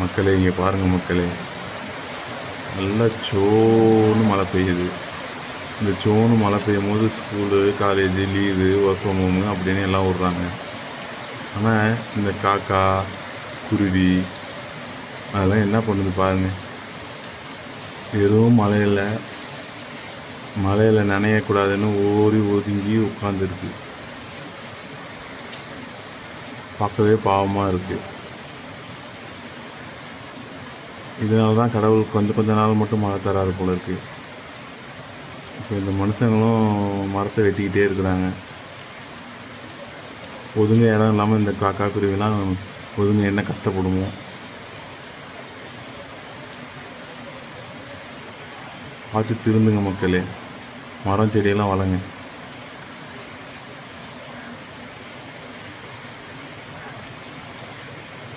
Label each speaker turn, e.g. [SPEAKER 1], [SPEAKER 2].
[SPEAKER 1] மக்களே இங்கே பாருங்கள் மக்களே. நல்லா சோன்னு மழை பெய்யுது. இந்த சோன்னு மழை பெய்யும் போது school college leave work from home அப்படின்னு எல்லாம் விட்றாங்க. ஆனால் இந்த காக்கா குருவி அதெல்லாம் என்ன பண்ணுது பாருங்கள் எதுவும் மழையில் மழையில் நனையக்கூடாதுன்னு ஓடி ஒதுங்கி உட்காந்துருக்கு பார்க்கவே பாவமாக இருக்குது இதனால தான் கடவுள் கொஞ்சம் கொஞ்ச நாள் மட்டும் மழை தராது போல இருக்கு. இப்போ இந்த மனுஷங்களும் மரத்தை வெட்டிக்கிட்டே இருக்கிறாங்க. ஒதுங்க இடம் இல்லாமல் இந்த காக்கா குருவிலாம் ஒதுங்க என்ன கஷ்டப்படுமோ. பார்த்து திருந்துங்க மக்களே. மரம் செடியெல்லாம் வளங்க